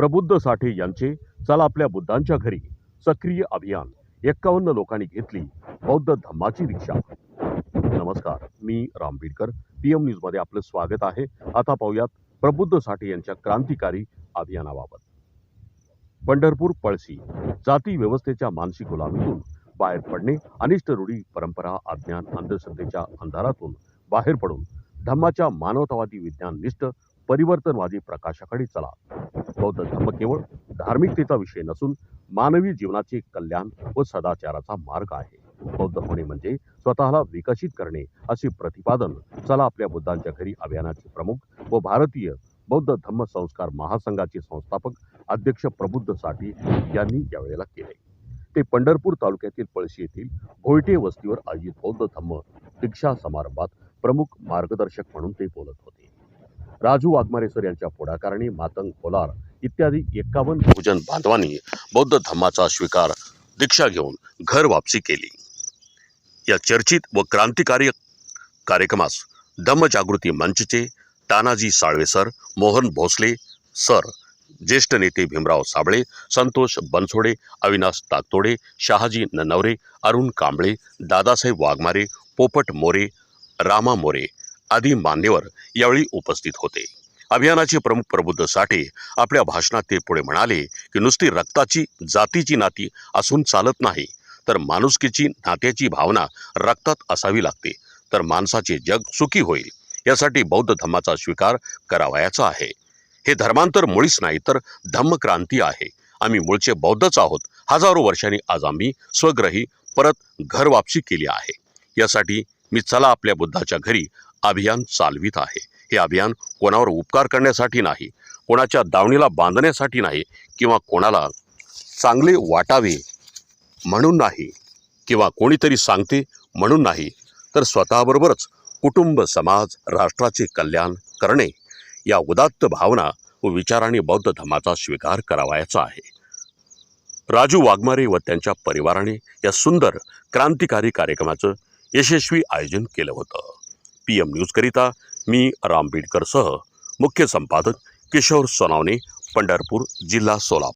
प्रबुद्ध साठे यांचे चला आपल्या बुद्धांच्या घरी सक्रिय अभियान एक्कावन्न लोकांनी घेतली बौद्ध धम्माची दीक्षा नमस्कार मी राम बीडकर पीएम न्यूजमध्ये आपलं स्वागत आहे. आता पाहूयात प्रबुद्ध साठे यांच्या क्रांतिकारी अभियानाबाबत. पंढरपूर पळसी जाती व्यवस्थेच्या मानसिक गुलामीतून बाहेर पडणे अनिष्ट रूढी परंपरा अज्ञान अंधश्रद्धेच्या अंधारातून बाहेर पडून धम्माच्या मानवतावादी विज्ञाननिष्ठ परिवर्तनवादी प्रकाशाकडे चला. बौद्ध धर्म केवळ धार्मिकतेचा विषय नसून मानवी जीवनाचे कल्याण व सदाचाराचा मार्ग आहे. बौद्ध होणे म्हणजे स्वतःला विकसित करणे असे प्रतिपादन चला आपल्या बुद्धांच्या घरी अभियानाचे प्रमुख व भारतीय बौद्ध धम्म संस्कार महासंघाचे संस्थापक अध्यक्ष प्रबुद्धसाठी यांनी यावेळेला केले. ते पंढरपूर तालुक्यातील पळशी येथील भोयटे वस्तीवर आयोजित बौद्ध धम्म दीक्षा समारंभात प्रमुख मार्गदर्शक म्हणून ते बोलत होते. राजू वाघमारे सर यांच्या पुढाकाराने मातंग कोलार इत्यादी एक्कावन्न भोजन बांधवांनी बौद्ध धम्माचा स्वीकार दीक्षा घेऊन घर वापसी केली. या चर्चित व क्रांतिकारी कार्यक्रमास धम्मजागृती मंचचे तानाजी साळवे सर मोहन भोसले सर ज्येष्ठ नेते भीमराव साबळे संतोष बनसोडे अविनाश ताकतोडे शहाजी ननवरे अरुण कांबळे दादासाहेब वाघमारे पोपट मोरे रामा मोरे आदी मान्यवर यावेळी उपस्थित होते. अभियानाचे प्रमुख प्रबुद्ध साठे आपल्या भाषणात ते पुढे म्हणाले की नुसती रक्ताची जातीची नाती असून चालत नाही तर माणुसकीची नात्याची भावना रक्तात असावी लागते तर माणसाचे जग सुखी होईल यासाठी बौद्ध धर्माचा स्वीकार करावयाचा आहे. हे धर्मांतर मुळीच नाही तर धम्मक्रांती आहे. आम्ही मूळचे बौद्धच आहोत. हजारो वर्षांनी आज आम्ही स्वग्रही परत घर वापसी केली आहे. यासाठी मी चला आपल्या बुद्धाच्या घरी अभियान चालवित आहे. हे अभियान कोणावर उपकार करण्यासाठी नाही कोणाच्या दावणीला बांधण्यासाठी नाही किंवा कोणाला चांगले वाटावे म्हणून नाही किंवा कोणीतरी सांगते म्हणून नाही तर स्वतःबरोबरच कुटुंब समाज राष्ट्राचे कल्याण करणे या उदात्त भावना व विचारांनी बौद्ध धर्माचा स्वीकार करावायचा आहे. राजू वाघमारे व त्यांच्या परिवाराने या सुंदर क्रांतिकारी कार्यक्रमाचं यशस्वी आयोजन केलं होतं. पी एम न्यूजकरिता मी राम बीडकरसह मुख्य संपादक किशोर सोनावणे पंढरपूर जिल्हा सोलापूर.